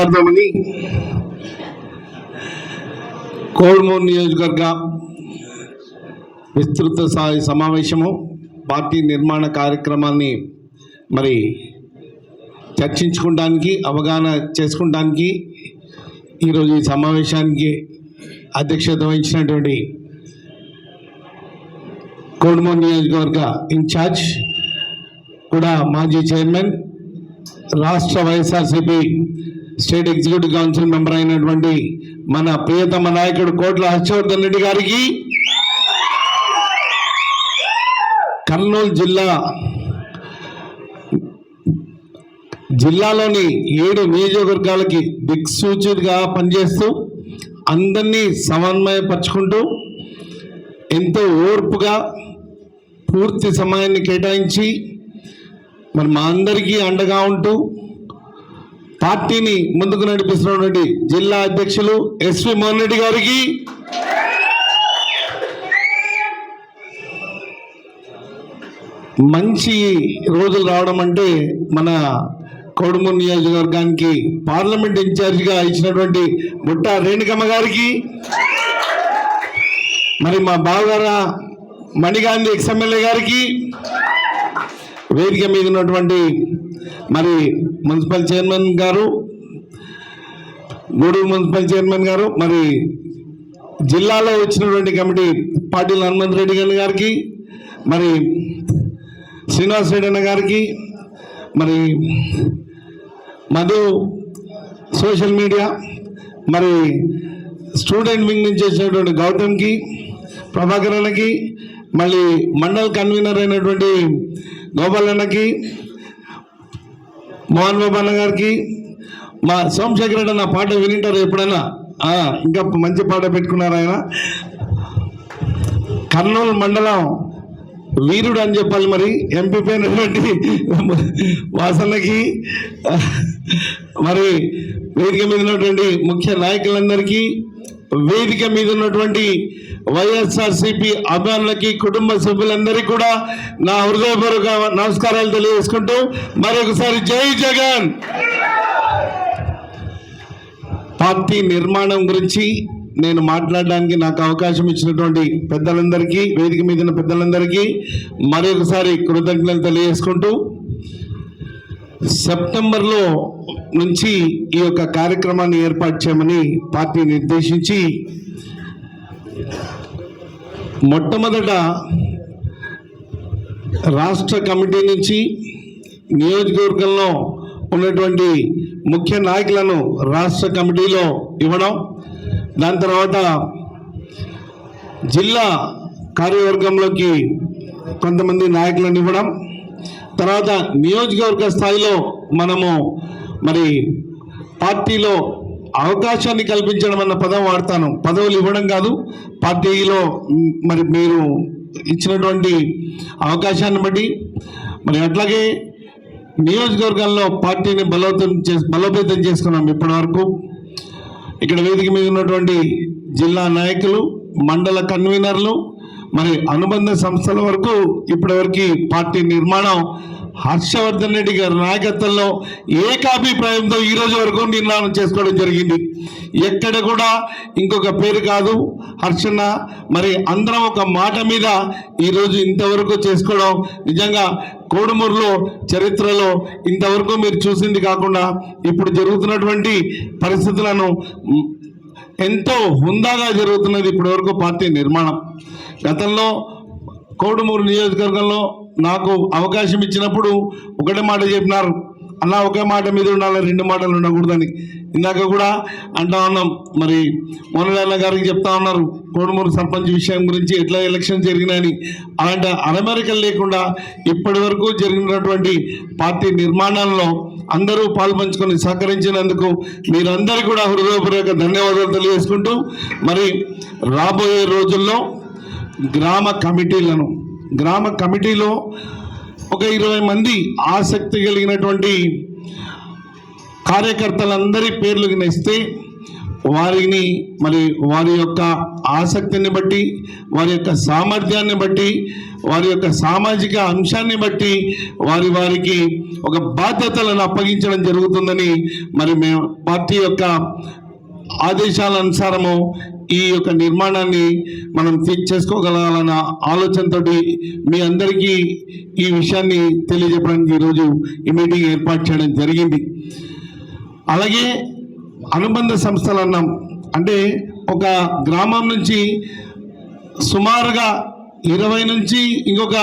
మాట్లాడదామని కోడుమూరు నియోజకవర్గ విస్తృత స్థాయి సమావేశము పార్టీ నిర్మాణ కార్యక్రమాన్ని మరి చర్చించుకోవడానికి అవగాహన చేసుకోవడానికి ఈరోజు ఈ సమావేశానికి అధ్యక్షత వహించినటువంటి కోడుమూరు నియోజకవర్గ ఇన్ఛార్జ్ కూడా మాజీ చైర్మన్ రాష్ట్ర YSRCP state executive council member అయినటువంటి మన ప్రియతమ నాయకుడు కోట్ల హర్షవర్ధన్ రెడ్డి గారికి కర్నూలు జిల్లా జిల్లాలోని ఏడు నియోజకవర్గాలకి దిక్సూచిగా పనిచేస్తూ అందరినీ సమన్వయపరుచుకుంటూ ఎంతో ఓర్పుగా పూర్తి సమయాన్ని కేటాయించి మరి మా అందరికీ అండగా ఉంటూ పార్టీని ముందుకు నడిపిస్తున్నటువంటి జిల్లా అధ్యక్షులు ఎస్వి మోహన్ రెడ్డి గారికి. మంచి రోజులు రావడం అంటే మన కోడుమూరు నియోజకవర్గానికి పార్లమెంట్ ఇన్ఛార్జిగా ఇచ్చినటువంటి బుట్ట రేణుకమ్మ గారికి. మరి మా బావగార మణిగాంధీ ఎక్స్ ఎమ్మెల్యే గారికి. వేదిక మీద ఉన్నటువంటి మరి మున్సిపల్ చైర్మన్ గారు గూడూరు మున్సిపల్ చైర్మన్ గారు మరి జిల్లాలో వచ్చినటువంటి కమిటీ పాటిల్ హనుమంత్ రెడ్డి గారి గారికి మరి శ్రీనివాస్ రెడ్డి అన్న గారికి మరి మధు సోషల్ మీడియా మరి స్టూడెంట్ వింగ్ నుంచి వచ్చినటువంటి గౌతమ్కి ప్రభాకర్ అన్నకి మళ్ళీ మండల్ కన్వీనర్ అయినటువంటి గోపాలన్నకి మోహన్ బాబు అన్న గారికి మా సోమశేఖర్ రెడ్డి అన్న పాట వినింటారు ఎప్పుడైనా ఇంకా మంచి పాట పెట్టుకున్నారు ఆయన. కర్నూలు మండలం వీరుడు అని చెప్పాలి మరి. ఎంపీ అయినటువంటి వాసన్నకి మరి వేదిక మీద ఉన్నటువంటి ముఖ్య నాయకులందరికీ వేదిక మీద ఉన్నటువంటి వైఎస్ఆర్సిపి అభిమానులకి కుటుంబ సభ్యులందరికీ కూడా నా హృదయపూర్వక నమస్కారాలు తెలియజేసుకుంటూ మరొకసారి జై జగన్! పార్టీ నిర్మాణం గురించి నేను మాట్లాడడానికి నాకు అవకాశం ఇచ్చినటువంటి పెద్దలందరికీ వేదిక మీద పెద్దలందరికీ మరొకసారి కృతజ్ఞతలు తెలియజేసుకుంటూ సెప్టెంబర్లో నుంచి ఈ యొక్క కార్యక్రమాన్ని ఏర్పాటు చేయమని పార్టీ నిర్దేశించి మొట్టమొదట రాష్ట్ర కమిటీ నుంచి నియోజకవర్గంలో ఉన్నటువంటి ముఖ్య నాయకులను రాష్ట్ర కమిటీలో ఇవ్వడం దాని తర్వాత జిల్లా కార్యవర్గంలోకి కొంతమంది నాయకులను ఇవ్వడం తర్వాత నియోజకవర్గ స్థాయిలో మనము మరి పార్టీలో అవకాశాన్ని కల్పించడం అన్న పదం వాడతాను. పదవులు ఇవ్వడం కాదు పార్టీలో మరి మీరు ఇచ్చినటువంటి అవకాశాన్ని బట్టి మరి అట్లాగే నియోజకవర్గాల్లో పార్టీని బలోపేతం చే బలోపేతం చేసుకున్నాం ఇప్పటివరకు. ఇక్కడ వేదిక మీద ఉన్నటువంటి జిల్లా నాయకులు మండల కన్వీనర్లు మరి అనుబంధ సంస్థల వరకు ఇప్పటివరకు పార్టీ నిర్మాణం హర్షవర్ధన్ రెడ్డి గారి నాయకత్వంలో ఏకాభిప్రాయంతో ఈ రోజు వరకు నిర్మాణం చేసుకోవడం జరిగింది. ఎక్కడ కూడా ఇంకొక పేరు కాదు. హర్షణ మరి అందరం ఒక మాట మీద ఈరోజు ఇంతవరకు చేసుకోవడం నిజంగా కోడుమూరులో చరిత్రలో ఇంతవరకు మీరు చూసింది కాకుండా ఇప్పుడు జరుగుతున్నటువంటి పరిస్థితులను ఎంతో హుందాగా జరుగుతున్నది ఇప్పటివరకు పార్టీ నిర్మాణం. గతంలో కోడుమూరు నియోజకవర్గంలో నాకు అవకాశం ఇచ్చినప్పుడు ఒకటే మాట చెప్పినారు. అన్న ఒకే మాట మీద ఉండాలి రెండు మాటలు ఉండకూడదని. ఇందాక కూడా అంటా ఉన్నాం. మరి మోనడాల గారికి చెప్తా ఉన్నారు కోడుమూరు సర్పంచ్ విషయం గురించి ఎట్లా ఎలక్షన్ జరిగినాయని. అలాంటి అరమరికలు లేకుండా ఇప్పటి వరకు జరిగినటువంటి పార్టీ నిర్మాణంలో అందరూ పాల్పంచుకొని సహకరించినందుకు మీరందరికీ కూడా హృదయపూర్వక ధన్యవాదాలు తెలియజేసుకుంటూ మరి రాబోయే రోజుల్లో గ్రామ కమిటీలను. గ్రామ కమిటీలో ఒక ఇరవై మంది ఆసక్తి కలిగినటువంటి కార్యకర్తలందరి పేర్లు గిన ఇస్తే వారిని మరి వారి యొక్క ఆసక్తిని బట్టి వారి యొక్క సామర్థ్యాన్ని బట్టి వారి యొక్క సామాజిక అంశాన్ని బట్టి వారి వారికి ఒక బాధ్యతలను అప్పగించడం జరుగుతుందని మరి మేము పార్టీ యొక్క ఆదేశాల అనుసారము ఈ యొక్క నిర్మాణాన్ని మనం చేసుకోగలగాలన్న ఆలోచనతోటి మీ అందరికీ ఈ విషయాన్ని తెలియజెప్పడానికి ఈరోజు ఈ మీటింగ్ ఏర్పాటు చేయడం జరిగింది. అలాగే అనుబంధ సంస్థలు అన్నాం. అంటే ఒక గ్రామం నుంచి సుమారుగా ఇరవై నుంచి ఇంకొక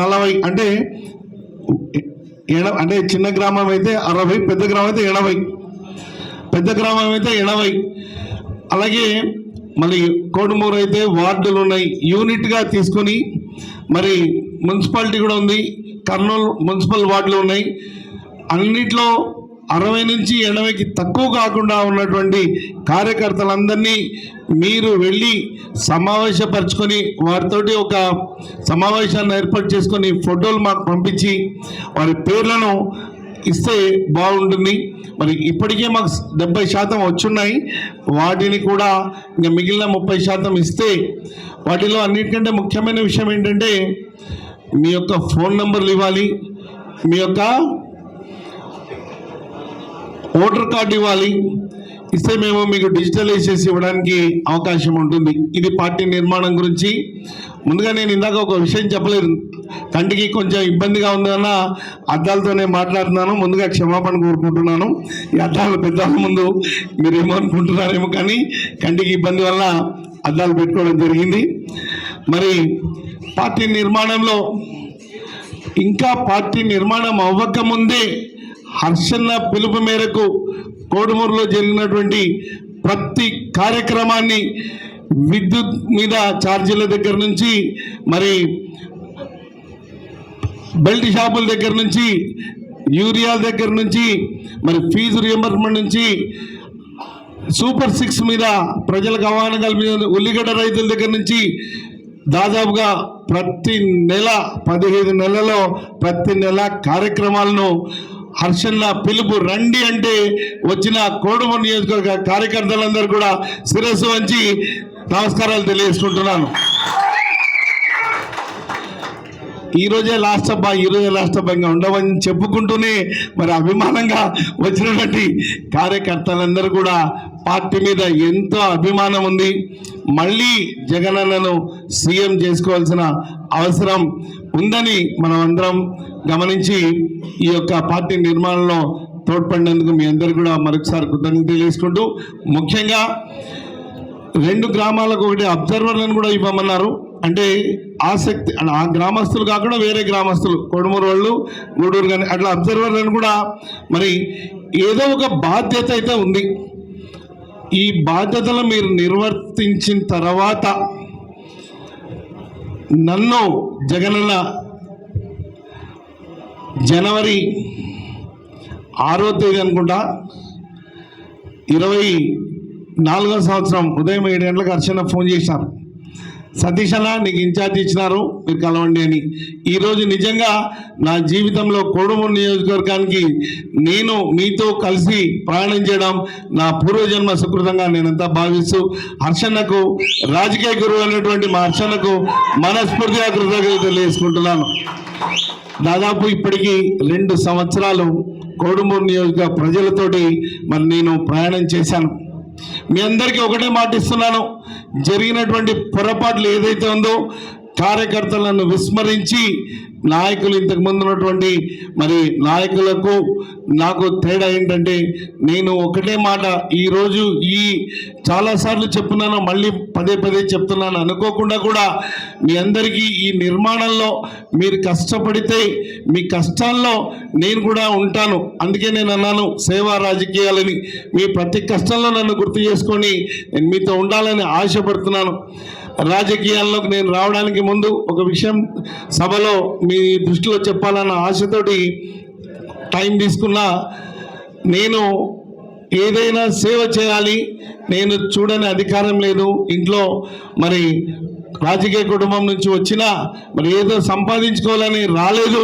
నలభై అంటే అంటే చిన్న గ్రామం అయితే అరవై పెద్ద గ్రామం అయితే ఎనభై పెద్ద గ్రామం అయితే ఎనభై. అలాగే మళ్ళీ కోడుమూరు అయితే వార్డులు ఉన్నాయి. యూనిట్గా తీసుకొని మరి మున్సిపాలిటీ కూడా ఉంది. కర్నూలు మున్సిపల్ వార్డులు ఉన్నాయి. అన్నిట్లో అరవై నుంచి ఎనభైకి తక్కువ కాకుండా ఉన్నటువంటి కార్యకర్తలందరినీ మీరు వెళ్ళి సమావేశపరచుకొని వారితోటి ఒక సమావేశాన్ని ఏర్పాటు చేసుకొని ఫోటోలు మాకు పంపించి వారి పేర్లను ఇస్తే బాగుంటుంది. మరి ఇప్పటికే మాకు డెబ్బై శాతం వచ్చున్నాయి. వాటిని కూడా ఇంకా మిగిలిన ముప్పై శాతం ఇస్తే వాటిలో అన్నిటికంటే ముఖ్యమైన విషయం ఏంటంటే మీ యొక్క ఫోన్ నంబర్లు ఇవ్వాలి. మీ యొక్క ఓటర్ కార్డు ఇవ్వాలి. ఇస్తే మేము మీకు డిజిటలైజ్ చేసి ఇవ్వడానికి అవకాశం ఉంటుంది. ఇది పార్టీ నిర్మాణం గురించి. ముందుగా నేను ఇందాక ఒక విషయం చెప్పలేదు. కంటికి కొంచెం ఇబ్బందిగా ఉందన్న అద్దాలతోనే మాట్లాడుతున్నాను. ముందుగా క్షమాపణ కోరుకుంటున్నాను. ఈ అద్దాలు పెద్దాల ముందు మీరేమో అనుకుంటున్నారేమో కానీ కంటికి ఇబ్బంది వల్ల అద్దాలు పెట్టుకోవడం జరిగింది. మరి పార్టీ నిర్మాణంలో ఇంకా పార్టీ నిర్మాణం అవ్వక ముందే హర్షన్న పిలుపు మేరకు కోడుమూరులో జరిగినటువంటి ప్రతి కార్యక్రమాన్ని విద్యుత్ మీద ఛార్జీల దగ్గర నుంచి మరి బెల్ట్ షాపుల దగ్గర నుంచి యూరియా దగ్గర నుంచి మరి ఫీజు రియంబర్స్మెంట్ నుంచి సూపర్ సిక్స్ మీద ప్రజలకు అవగాహన కల్పించిన ఉల్లిగడ్డ రైతుల దగ్గర నుంచి దాదాపుగా ప్రతి నెల పదిహేను నెలలో ప్రతి నెల కార్యక్రమాలను హర్షన్న పిలుపు రండి అంటే వచ్చిన కోడుమూరు నియోజకవర్గ కార్యకర్తలందరూ కూడా శిరస్సు వంచి నమస్కారాలు తెలియజేసుకుంటున్నాను. ఈ రోజే లాస్ట్ సభ ఈ రోజే లాస్ట్ అబ్బా ఇంకా ఉండవని చెప్పుకుంటూనే మరి అభిమానంగా వచ్చినటువంటి కార్యకర్తలందరూ కూడా పార్టీ మీద ఎంతో అభిమానం ఉంది మళ్ళీ జగనన్నను సీఎం చేసుకోవాల్సిన అవసరం ఉందని మనం అందరం గమనించి ఈ యొక్క పార్టీ నిర్మాణంలో తోడ్పడినందుకు మీ అందరు కూడా మరొకసారి కృతజ్ఞత తెలియజేసుకుంటూ ముఖ్యంగా రెండు గ్రామాలకు ఒకటి అబ్జర్వర్లను కూడా ఇవ్వమన్నారు. అంటే ఆసక్తి ఆ గ్రామస్తులు కాకుండా వేరే గ్రామస్తులు కొడుమూరు వాళ్ళు గూడూరు కానీ అట్లా అబ్జర్వర్లను కూడా మరి ఏదో ఒక బాధ్యత అయితే ఉంది. ఈ బాధ్యతలు మీరు నిర్వర్తించిన తర్వాత నన్ను జగనన్న జనవరి ఆరో తేదీ అనుకుంటా ఇరవై నాలుగో సంవత్సరం ఉదయం ఏడు గంటలకు అర్చన ఫోన్ చేశారు. సతీష్ అన్న నీకు ఇన్ఛార్జ్ ఇచ్చినారు మీరు కలవండి అని. ఈరోజు నిజంగా నా జీవితంలో కోడుమూరు నియోజకవర్గానికి నేను మీతో కలిసి ప్రయాణం చేయడం నా పూర్వజన్మ సుకృతంగా నేనంతా భావిస్తూ హర్షన్నకు రాజకీయ గురువు అయినటువంటి మా హర్షన్నకు మనస్ఫూర్తిగా కృతజ్ఞత తెలియజేసుకుంటున్నాను. దాదాపు ఇప్పటికి రెండు సంవత్సరాలు కోడుమూరు నియోజక ప్రజలతోటి మరి నేను ప్రయాణం చేశాను. మీ అందరికీ ఒకటే మాట ఇస్తున్నాను జరిగినటువంటి పొరపాట్లు ఏదైతే ఉందో కార్యకర్తలను విస్మరించి నాయకులు ఇంతకు ముందు ఉన్నటువంటి మరి నాయకులకు నాకు తేడా ఏంటంటే నేను ఒకటే మాట ఈరోజు ఈ చాలాసార్లు చెప్తున్నాను మళ్ళీ పదే పదే చెప్తున్నాను. అనుకోకుండా కూడా మీ అందరికీ ఈ నిర్మాణంలో మీరు కష్టపడితే మీ కష్టాల్లో నేను కూడా ఉంటాను. అందుకే నేను అన్నాను సేవా రాజకీయాలని మీ ప్రతి కష్టంలో నన్ను గుర్తు చేసుకొని నేను మీతో ఉండాలని ఆశపడుతున్నాను. రాజకీయాల్లోకి నేను రావడానికి ముందు ఒక విషయం సభలో మీ దృష్టిలో చెప్పాలన్న ఆశతోటి టైం తీసుకున్నా నేను ఏదైనా సేవ చేయాలి నేను చూడని అధికారం లేదు ఇంట్లో మరి రాజకీయ కుటుంబం నుంచి వచ్చినా మరి ఏదో సంపాదించుకోవాలని రాలేదు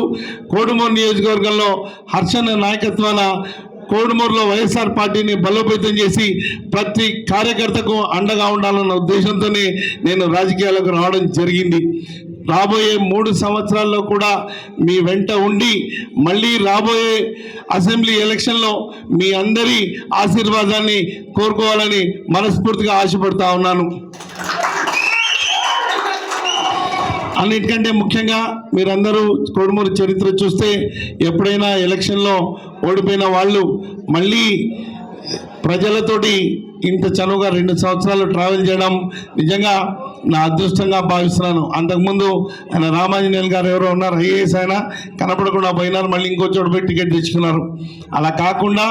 కోడుమూరు నియోజకవర్గంలో హర్షణ నాయకత్వాన కోడుమూరులో వైఎస్ఆర్ పార్టీని బలోపేతం చేసి ప్రతి కార్యకర్తకు అండగా ఉండాలన్న ఉద్దేశంతోనే నేను రాజకీయాలకు రావడం జరిగింది. రాబోయే మూడు సంవత్సరాల్లో కూడా మీ వెంట ఉండి మళ్ళీ రాబోయే అసెంబ్లీ ఎలక్షన్లో మీ అందరి ఆశీర్వాదాన్ని కోరుకోవాలని మనస్ఫూర్తిగా ఆశపడతా ఉన్నాను. అన్నిటికంటే ముఖ్యంగా మీరందరూ కోడుమూరు చరిత్ర చూస్తే ఎప్పుడైనా ఎలక్షన్లో ఓడిపోయిన వాళ్ళు మళ్ళీ ప్రజలతోటి ఇంత చనువుగా రెండు సంవత్సరాలు ట్రావెల్ చేయడం నిజంగా నా అదృష్టంగా భావిస్తున్నాను. అంతకుముందు ఆయన రామాంజనేయులు గారు ఎవరో ఉన్నారు ఐఏఎస్ ఆయన కనపడకుండా పోయినారు మళ్ళీ ఇంకో చోట పోయి టికెట్ తెచ్చుకున్నారు. అలా కాకుండా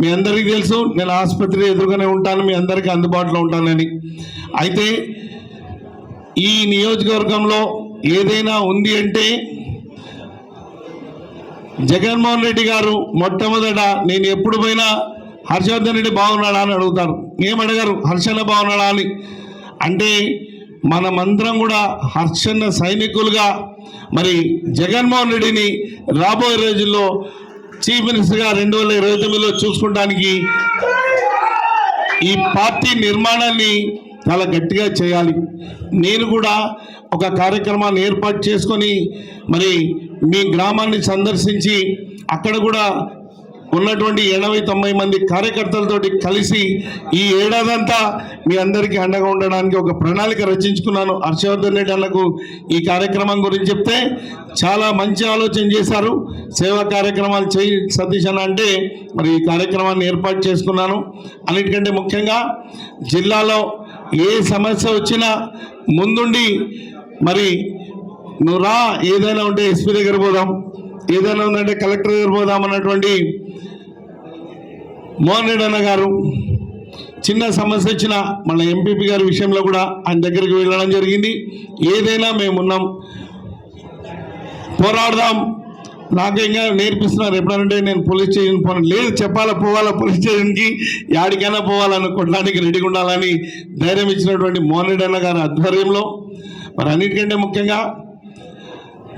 మీ అందరికీ తెలుసు నేను ఆసుపత్రి ఎదురుగానే ఉంటాను మీ అందరికీ అందుబాటులో ఉంటానని. అయితే ఈ నియోజకవర్గంలో ఏదైనా ఉంది అంటే జగన్మోహన్ రెడ్డి గారు మొట్టమొదట నేను ఎప్పుడు పోయినా హర్షవర్ధన్ రెడ్డి బాగున్నాడా అని అడుగుతారు. ఏమడగారు హర్షణ బాగున్నాడా అని. అంటే మనమందరం కూడా హర్షణ సైనికులుగా మరి జగన్మోహన్ రెడ్డిని రాబోయే రోజుల్లో చీఫ్ మినిస్టర్గా రెండు వేల ఇరవై తొమ్మిదిలో చూసుకుంటానికి ఈ పార్టీ నిర్మాణాన్ని చాలా గట్టిగా చేయాలి. నేను కూడా ఒక కార్యక్రమాన్ని ఏర్పాటు చేసుకొని మరి మీ గ్రామాన్ని సందర్శించి అక్కడ కూడా ఉన్నటువంటి ఎనభై తొంభై మంది కార్యకర్తలతోటి కలిసి ఈ ఏడాదంతా మీ అందరికీ అండగా ఉండడానికి ఒక ప్రణాళిక రచించుకున్నాను. హర్షవర్ధన్ రెడ్డి అన్నకు ఈ కార్యక్రమం గురించి చెప్తే చాలా మంచి ఆలోచన చేశారు. సేవా కార్యక్రమాలు చేయి సతీష్ అన్న అంటే మరి ఈ కార్యక్రమాన్ని ఏర్పాటు చేసుకున్నాను. అన్నిటికంటే ముఖ్యంగా జిల్లాలో ఏ సమస్య వచ్చినా ముందుండి మరి నువ్వు రా ఏదైనా ఉంటే ఎస్పీ దగ్గర పోదాం ఏదైనా ఉందంటే కలెక్టర్ దగ్గర పోదాం అన్నటువంటి మోహన్ రెడ్డి అన్న గారు చిన్న సమస్య వచ్చిన మన ఎంపీపీ గారి విషయంలో కూడా ఆయన దగ్గరికి వెళ్ళడం జరిగింది. ఏదైనా మేమున్నాం పోరాడదాం నాకు నేర్పిస్తున్నారు. ఎప్పుడంటే నేను పోలీస్ స్టేషన్ పోను. లేదు చెప్పాలా పోవాలా పోలీస్ స్టేషన్కి? యాడికైనా పోవాలని కొట్టడానికి రెడీగా ఉండాలని ధైర్యం ఇచ్చినటువంటి మోనరెడ్డి అన్న గారి ఆధ్వర్యంలో మరి అన్నిటికంటే ముఖ్యంగా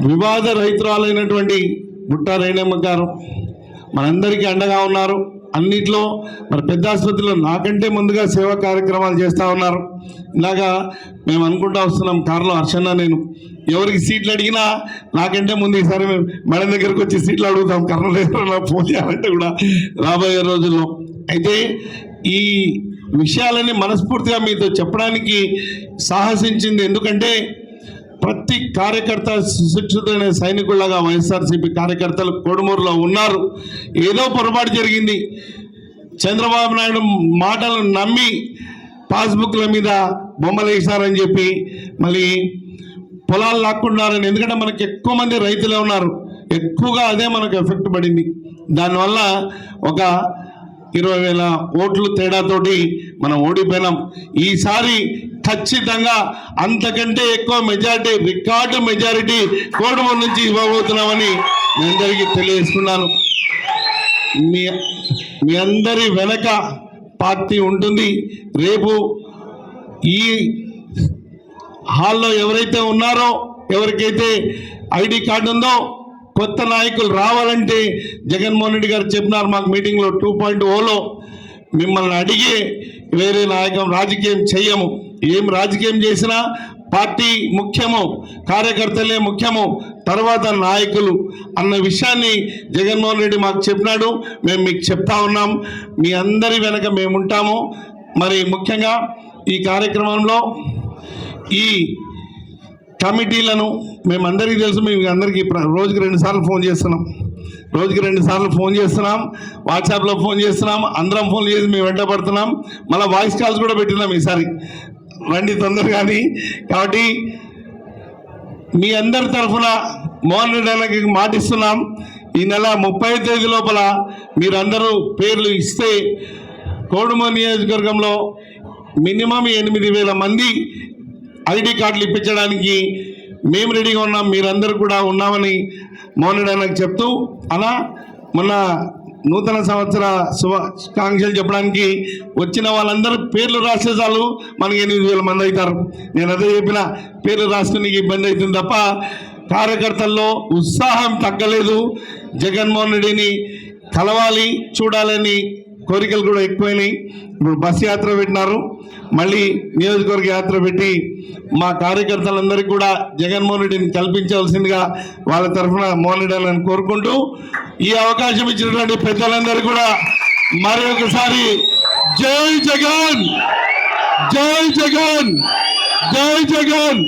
వివాద రైతురాలైనటువంటి బుట్టారేణమ్మ గారు మనందరికీ అండగా ఉన్నారు. అన్నిట్లో మరి పెద్ద ఆసుపత్రిలో నాకంటే ముందుగా సేవా కార్యక్రమాలు చేస్తూ ఉన్నారు. ఇలాగా మేము అనుకుంటా వస్తున్నాం కారులో హర్షన్న నేను. ఎవరికి సీట్లు అడిగినా నాకంటే ముందు ఈసారి మేము మేడం దగ్గరికి వచ్చి సీట్లు అడుగుతాం. కర్నూలు ఫోన్ చేయాలంటే కూడా రాబోయే రోజుల్లో. అయితే ఈ విషయాలని మనస్ఫూర్తిగా మీతో చెప్పడానికి సాహసించింది. ఎందుకంటే ప్రతి కార్యకర్త సుశిక్షితమైన సైనికుల్లాగా వైఎస్ఆర్సీపీ కార్యకర్తలు కోడుమూరులో ఉన్నారు. ఏదో పొరపాటు జరిగింది. చంద్రబాబు నాయుడు మాటలను నమ్మి పాస్బుక్ల మీద బొమ్మలు వేశారని చెప్పి మళ్ళీ పొలాలు లాక్కున్నారని ఎందుకంటే మనకి ఎక్కువ మంది రైతులే ఉన్నారు. ఎక్కువగా అదే మనకు ఎఫెక్ట్ పడింది. దానివల్ల ఒక ఇరవై వేల ఓట్లు తేడాతోటి మనం ఓడిపోయినాం. ఈసారి ఖచ్చితంగా అంతకంటే ఎక్కువ మెజారిటీ రికార్డు మెజారిటీ కోడుమూరు నుంచి ఇవ్వబోతున్నామని మీ అందరికీ తెలియజేస్తున్నాను. మీ మీ అందరి వెనక పార్టీ ఉంటుంది. రేపు ఈ హాల్లో ఎవరైతే ఉన్నారో ఎవరికైతే ఐడి కార్డు ఉందో కొత్త నాయకులు రావాలంటే జగన్మోహన్ రెడ్డి గారు చెప్పినారు మాకు మీటింగ్లో టూ పాయింట్ ఓలో. మిమ్మల్ని అడిగి వేరే నాయకం రాజకీయం చెయ్యము. ఏం రాజకీయం చేసినా పార్టీ ముఖ్యము కార్యకర్తలే ముఖ్యము తర్వాత నాయకులు అన్న విషయాన్ని జగన్మోహన్ రెడ్డి మాకు చెప్పినాడు. మేము మీకు చెప్తా ఉన్నాం. మీ అందరి వెనక మేము ఉంటాము. మరి ముఖ్యంగా ఈ కార్యక్రమంలో ఈ కమిటీలను మేమందరికీ తెలుసు మేము అందరికీ రోజుకి రెండు సార్లు ఫోన్ చేస్తున్నాం. రోజుకి రెండు సార్లు ఫోన్ చేస్తున్నాం వాట్సాప్లో ఫోన్ చేస్తున్నాం అందరం ఫోన్ చేసి మేము వెంట పడుతున్నాం. మళ్ళీ వాయిస్ కాల్స్ కూడా పెట్టినాం ఈసారి. రండి తొందరగా అని కాబట్టి మీ అందరి తరఫున మోహన్ రెడ్డి అన్నకి మాటిస్తున్నాం. ఈ నెల ముప్పై తేదీ లోపల మీరందరూ పేర్లు ఇస్తే కోడుమ నియోజకవర్గంలో మినిమం ఎనిమిది వేల మంది ఐడి కార్డులు ఇప్పించడానికి మేము రెడీగా ఉన్నాం మీరందరూ కూడా ఉన్నామని మోహన్ రెడ్డి చెప్తూ అలా మొన్న నూతన సంవత్సర శుభాకాంక్షలు చెప్పడానికి వచ్చిన వాళ్ళందరూ పేర్లు రాసే చాలు మనకి ఎనిమిది వేల మంది అవుతారు. నేను అదే చెప్పిన పేర్లు రాసుకునే ఇబ్బంది అవుతుంది తప్ప కార్యకర్తల్లో ఉత్సాహం తగ్గలేదు. జగన్మోహన్ రెడ్డిని కలవాలి చూడాలని కోరికలు కూడా ఎక్కువైనాయి. ఇప్పుడు బస్ యాత్ర పెట్టినారు. మళ్ళీ నియోజకవర్గ యాత్ర పెట్టి మా కార్యకర్తలందరికీ కూడా జగన్మోహన్ రెడ్డిని కల్పించవలసిందిగా వాళ్ళ తరఫున మోహన్ కోరుకుంటూ ఈ అవకాశం ఇచ్చినటువంటి పెద్దలందరూ కూడా మరి ఒకసారి జై జగన్! జై జగన్! జై జగన్!